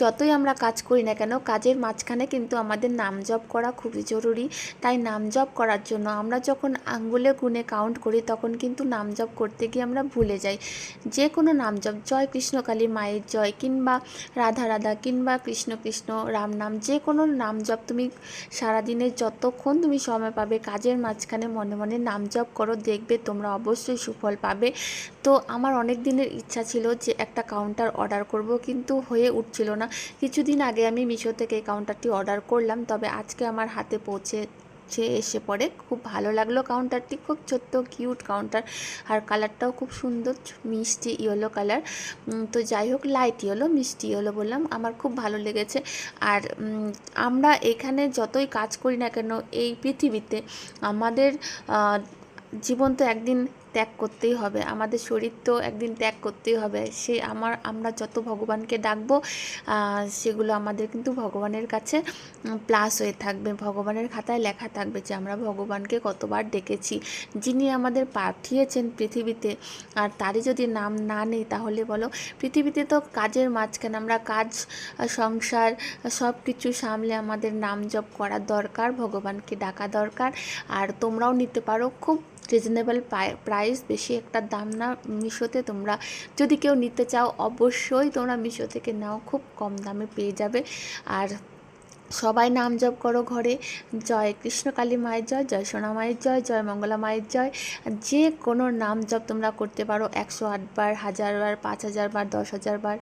যতই আমরা কাজ করি না কেন, কাজের মাঝখানে কিন্তু আমাদের নাম জপ করা খুবই জরুরি। তাই নাম জপ করার জন্য আমরা যখন আঙ্গুলে গুনে কাউন্ট করি, তখন কিন্তু নাম জপ করতে গিয়ে আমরা ভুলে যাই। যে কোনো নাম জপ, জয় কৃষ্ণকালী মায়ের জয় কিংবা রাধা রাধা কিংবা কৃষ্ণ কৃষ্ণ রাম নাম যে কোনো নাম জপ তুমি সারাদিনে যতক্ষণ তুমি সময় পাবে, কাজের মাঝখানে মনে মনে নাম জপ করো, দেখবে তোমরা অবশ্যই সুফল পাবে। তো আমার অনেক দিনের ইচ্ছা ছিল যে একটা কাউন্টার অর্ডার করব, কিন্তু হয়ে উঠছিল না। কিছুদিন আগে আমি মিশো থেকে এই কাউন্টারটি অর্ডার করলাম, তবে আজকে আমার হাতে পৌঁছে এসে পড়ে। খুব ভালো লাগল কাউন্টারটি খুব ছোট্ট কিউট কাউন্টার আর কালারটাও খুব সুন্দর, মিষ্টি ইয়েলো কালার তো যাই হোক লাইট ইয়েলো, মিষ্টি ইয়েলো বললাম। আমার খুব ভালো লেগেছে। আর আমরা এখানে যতই কাজ করি না কেন, এই পৃথিবীতে আমাদের জীবন তো একদিন ত্যাগ করতেই হবে। আমাদের শরীর তো একদিন ত্যাগ করতেই হবে। সে আমার, আমরা যত ভগবানকে ডাকবো সেগুলো আমাদের কিন্তু ভগবানের কাছে প্লাস হয়ে থাকবে। ভগবানের খাতায় লেখা থাকবে যে, আমরা ভগবানকে কতবার ডেকেছি। যিনি আমাদের পাঠিয়েছেন পৃথিবীতে, আর তারই যদি নাম না নেই, তাহলে বলো, পৃথিবীতে তো কাজের মাঝখানে আমরা কাজ, সংসার সব কিছু সামলে আমাদের নাম জপ করা দরকার, ভগবানকে ডাকা দরকার। আর তোমরাও নিতে পারো, খুব রিজনেবল প্রাইস বেশি একটা দাম না মিশোতে তোমরা যদি কেউ নিতে চাও, অবশ্যই তোমরা মিশো থেকে নাও, খুব কম দামে পেয়ে যাবে। আর সবাই নাম জপ করো ঘরে। জয় কৃষ্ণকালী মায়ের জয় জয় সোনা মায়ের জয় জয় মঙ্গলা মায়ের জয়। যে কোনো নাম জপ তোমরা করতে পারো, একশো আটবার হাজারবার পাঁচ হাজার বার, দশ হাজার বার।